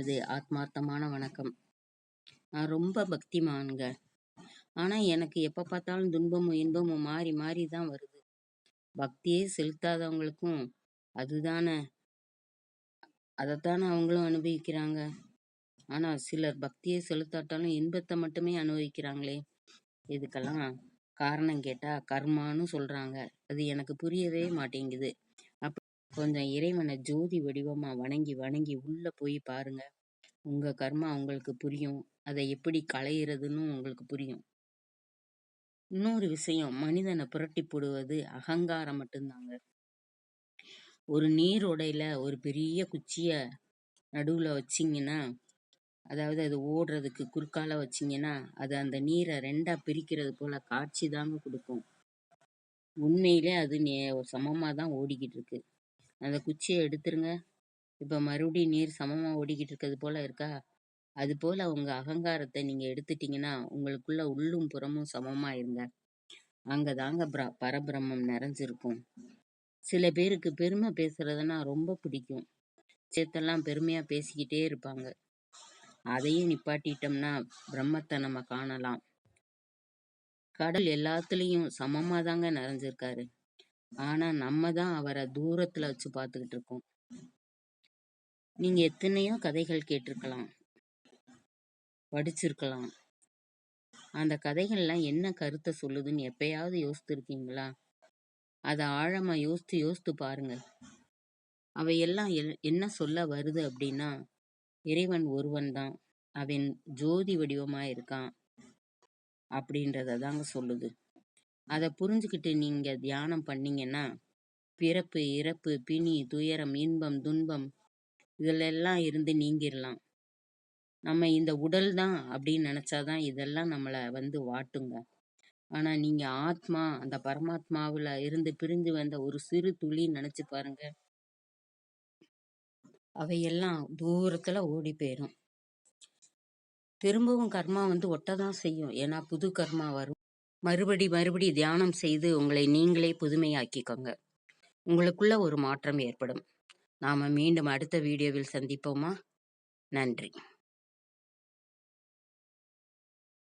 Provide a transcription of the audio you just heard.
அது ஆத்மார்த்தமான வணக்கம். நான் ரொம்ப பக்திமான்ங்க ஆனா எனக்கு எப்ப பார்த்தாலும் துன்பமும் இன்பமும் மாறி மாறி தான் வருது. பக்தியே செலுத்தாதவங்களுக்கும் அதுதானே அதைத்தானே அவங்களும் அனுபவிக்கிறாங்க. ஆனா சிலர் பக்தியை செலுத்தாட்டாலும் இன்பத்தை மட்டுமே அனுபவிக்கிறாங்களே. இதுக்கெல்லாம் காரணம் கேட்டா கர்மான்னு சொல்றாங்க. அது எனக்கு புரியவே மாட்டேங்குது. கொஞ்சம் இறைவனை ஜோதி வடிவமா வணங்கி வணங்கி உள்ள போய் பாருங்க. உங்க கர்மா உங்களுக்கு புரியும். அதை எப்படி களையிறதுன்னு உங்களுக்கு புரியும். இன்னொரு விஷயம் மனிதனை புரட்டி போடுவது அகங்காரம் மட்டும்தாங்க. ஒரு நீரோடையில ஒரு பெரிய குச்சிய நடுவுல வச்சீங்கன்னா அதாவது அது ஓடுறதுக்கு குறுக்கால வச்சீங்கன்னா அது அந்த நீரை ரெண்டா பிரிக்கிறது போல காட்சி தாங்க கொடுக்கும். உண்மையிலே அது நே சமமாக தான் ஓடிக்கிட்டு இருக்கு. அந்த குச்சியை எடுத்துருங்க. இப்போ மறுபடியும் நீர் சமமாக ஓடிக்கிட்டு இருக்கிறது போல இருக்கா? அது போல் உங்கள் அகங்காரத்தை நீங்கள் எடுத்துட்டீங்கன்னா உங்களுக்குள்ள உள்ளும் புறமும் சமமாக இருங்க. அங்கதாங்க பரபிரம்மம் நிறைஞ்சிருக்கும். சில பேருக்கு பெருமை பேசுறதுன்னா ரொம்ப பிடிக்கும். சேத்தெல்லாம் பெருமையாக பேசிக்கிட்டே இருப்பாங்க. அதையும் நிப்பாட்டிட்டோம்னா பிரம்மத்தை நம்ம காணலாம். கடல் எல்லாத்துலேயும் சமமாக தாங்க நிறைஞ்சிருக்காரு. ஆனா நம்ம தான் அவரை தூரத்துல வச்சு பார்த்துக்கிட்டு இருக்கோம். நீங்க எத்தனையோ கதைகள் கேட்டிருக்கலாம். படிச்சிருக்கலாம். அந்த கதைகள்லாம் என்ன கருத்தை சொல்லுதுன்னு எப்பயாவது யோசித்திருக்கீங்களா? அதை ஆழமா யோசித்து யோசித்து பாருங்க. அவையெல்லாம் என்ன சொல்ல வருது அப்படின்னா இறைவன் ஒருவன் தான். அவன் ஜோதி வடிவமா இருக்கான் அப்படின்றத தாங்க சொல்லுது. அதை புரிஞ்சுக்கிட்டு நீங்க தியானம் பண்ணீங்கன்னா பிறப்பு இறப்பு பிணி துயரம் இன்பம் துன்பம் இதிலெல்லாம் இருந்து நீங்கிடலாம் நம்ம இந்த உடல் தான் அப்படின்னு நினைச்சாதான் இதெல்லாம் நம்மளை வந்து வாட்டுங்க. ஆனா நீங்க ஆத்மா அந்த பரமாத்மாவுல இருந்து பிரிஞ்சு வந்த ஒரு சிறு துளி நினைச்சு பாருங்க. அவையெல்லாம் தூரத்துல ஓடி போயிரும். திரும்பவும் கர்மா வந்து ஒட்டதான் செய்யும். ஏன்னா புது கர்மா வரும். மறுபடி மறுபடி தியானம் செய்து உங்களை நீங்களே புதுமையாக்கிக்கோங்க. உங்களுக்குள்ள ஒரு மாற்றம் ஏற்படும். நாம மீண்டும் அடுத்த வீடியோவில் சந்திப்போமா? நன்றி.